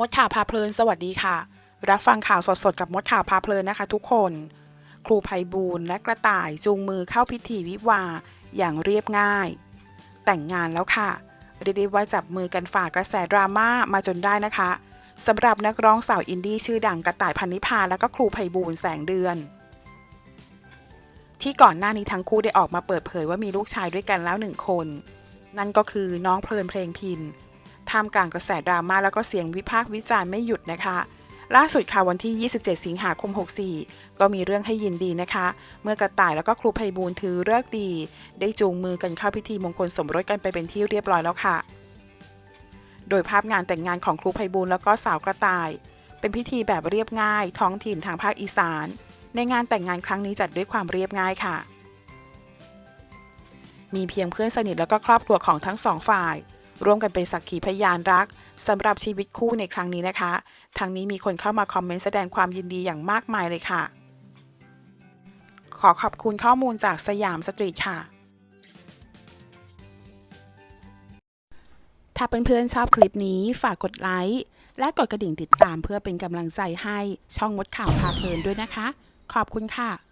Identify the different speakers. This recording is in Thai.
Speaker 1: มดข่าวพาเพลินสวัสดีค่ะ รับฟังข่าวสดๆกับมดข่าวพาเพลินนะคะ ทุกคน ครูไพบูลและกระต่ายจูงมือเข้าพิธีวิวาอย่างเรียบง่าย แต่งงานแล้วค่ะเรียกได้ว่าจับมือกันฝากกระแสดราม่ามาจนได้นะคะสำหรับนักร้องสาวอินดี้ชื่อดังกระต่ายพันนิพาและก็ครูไพบูลแสงเดือน ที่ก่อนหน้านี้ทั้งคู่ได้ออกมาเปิดเผยว่ามีลูกชายด้วยกันแล้วหนึ่งคน นั่นก็คือน้องเพลินเพลงพิน ท่ามกลางกระแสดราม่าแล้วก็เสียงวิพากษ์วิจารณ์ไม่หยุดนะคะ ล่าสุดค่ะวันที่ 27 สิงหาคม 64 ก็มีเรื่องให้ยินดีนะคะ เมื่อกระต่ายแล้วก็ครูไพบูลถือเลิกดี ได้จูงมือกันเข้าพิธีมงคลสมรสกันไปเป็นที่เรียบร้อยแล้วค่ะ โดยภาพงานแต่งงานของครูไพบูลแล้วก็สาวกระต่าย เป็นพิธีแบบเรียบง่าย ท้องถิ่นทางภาคอีสาน ในงานแต่งงานครั้งนี้จัดด้วยความเรียบง่ายค่ะ มีเพียงเพื่อนสนิทแล้วก็ครอบครัวของทั้งสองฝ่าย ร่วมกันเป็นสักขีพยานรักสำหรับชีวิตคู่ในครั้งนี้นะคะทั้งนี้มีคนเข้ามาคอมเมนต์แสดงความยินดีอย่างมากมายเลยค่ะ ขอขอบคุณข้อมูลจากสยามสตรีทค่ะ ถ้าเพื่อนๆชอบคลิปนี้ฝากกดไลค์และกดกระดิ่งติดตามเพื่อเป็นกำลังใจให้ช่องมดข่าวพาเพลินด้วยนะคะ ขอบคุณค่ะ